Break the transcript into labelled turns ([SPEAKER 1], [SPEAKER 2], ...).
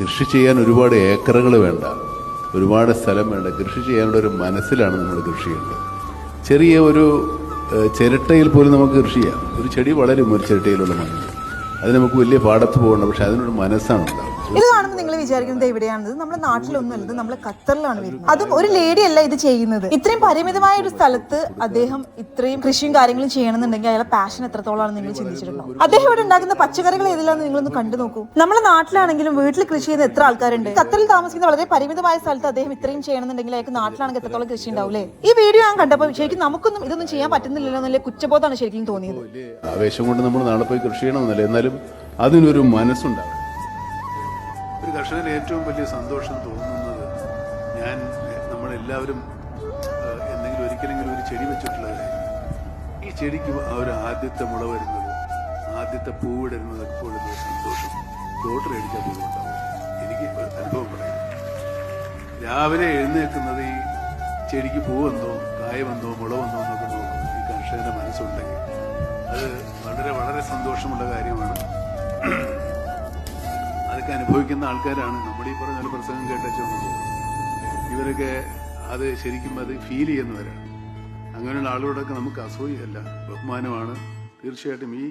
[SPEAKER 1] കൃഷി ചെയ്യാൻ ഒരുപാട് ഏക്കറുകൾ വേണ്ട. ഒരുപാട് സ്ഥലം വേണ്ട. കൃഷി ചെയ്യാനുള്ള ഒരു മനസ്സിലാണ് നമ്മൾ കൃഷി ചെയ്യേണ്ടത്. ചെറിയ ഒരു ചിരട്ടയിൽ പോലും നമുക്ക് കൃഷി ചെയ്യാം. ഒരു ചെടി വളരും ഒരു ചിരട്ടയിലുള്ള മണ്ണിൽ. അത് നമുക്ക് വലിയ പാടത്ത് പോകണ്ട പക്ഷെ അതിനൊരു മനസ്സാണ് ഉണ്ടാവുക
[SPEAKER 2] ഇത് കാണുമ്പോൾ നിങ്ങൾ വിചാരിക്കുന്നത് എവിടെയാണത്? നമ്മുടെ നാട്ടിലൊന്നും അല്ലത് നമ്മൾ ഖത്തറിലാണ് വരുന്നത്. അതും ഒരു ലേഡി അല്ല ഇത് ചെയ്യുന്നത്. ഇത്രയും പരിമിതമായ ഒരു സ്ഥലത്ത് അദ്ദേഹം ഇത്രയും കൃഷിയും കാര്യങ്ങളും ചെയ്യണമെന്നുണ്ടെങ്കിൽ അയാളെ പാഷൻ എത്രത്തോളമാണ് നിങ്ങൾ ചിന്തിച്ചിട്ടുണ്ടാവും അദ്ദേഹം ഇവിടെ ഉണ്ടാക്കുന്ന പച്ചക്കറികൾ ഏതിലാന്ന് നിങ്ങളൊന്ന് കണ്ടു നോക്കൂ. നമ്മുടെ നാട്ടിലാണെങ്കിലും വീട്ടിൽ കൃഷി ചെയ്യുന്ന എത്ര ആൾക്കാരുണ്ട്? ഖത്തറിൽ താമസിക്കുന്ന വളരെ പരിമിതമായ സ്ഥലത്ത് അദ്ദേഹം ഇത്രയും ചെയ്യണമെന്നുണ്ടെങ്കിൽ അയാൾക്ക് നാട്ടിലാണെങ്കിൽ എത്രത്തോളം കൃഷി ഉണ്ടാവില്ലേ ഈ വീഡിയോ ഞാൻ കണ്ടപ്പോൾ ശരിക്കും നമുക്കൊന്നും ഇതൊന്നും ചെയ്യാൻ പറ്റുന്നില്ലല്ലോ എന്നല്ലേ കുറ്റബോധമാണ് ശരിക്കും തോന്നിയത്.
[SPEAKER 1] ആവേശം കൊണ്ട് നമ്മൾ നാളെ പോയി കൃഷി ചെയ്യണമെന്നല്ലേ? എന്നാലും അതിനൊരു മനസ്സുണ്ടാവും. ഒരു കർഷകന് ഏറ്റവും വലിയ സന്തോഷം തോന്നുന്നത് ഞാൻ നമ്മളെല്ലാവരും എന്തെങ്കിലും ഒരിക്കലെങ്കിലും ഒരു ചെടി വെച്ചിട്ടുള്ള കാര്യം. ഈ ചെടിക്ക് ആ ഒരു ആദ്യത്തെ മുള വരുന്നത് ആദ്യത്തെ പൂവിടരുന്നത് എപ്പോഴും സന്തോഷം. ലോട്ടറി അടിച്ചാൽ പോലും എനിക്ക് അനുഭവം പറയാം. രാവിലെ എഴുന്നേൽക്കുന്നത് ഈ ചെടിക്ക് പൂവെന്തോ കായ വന്നോ മുള വന്നോ എന്നൊക്കെ നോക്കും ഈ കർഷകന്റെ മനസ്സുണ്ടെങ്കിൽ അത് വളരെ വളരെ സന്തോഷമുള്ള കാര്യമാണ്. അതൊക്കെ അനുഭവിക്കുന്ന ആൾക്കാരാണ്. നമ്മുടെ ഈ പറഞ്ഞ പ്രസംഗം കേട്ടു ഇവരൊക്കെ അത് ശരിക്കും അത് ഫീൽ ചെയ്യുന്നവരാണ്. അങ്ങനെയുള്ള ആളുകളൊക്കെ നമുക്ക് അസൂയല്ല ബഹുമാനമാണ്. തീർച്ചയായിട്ടും ഈ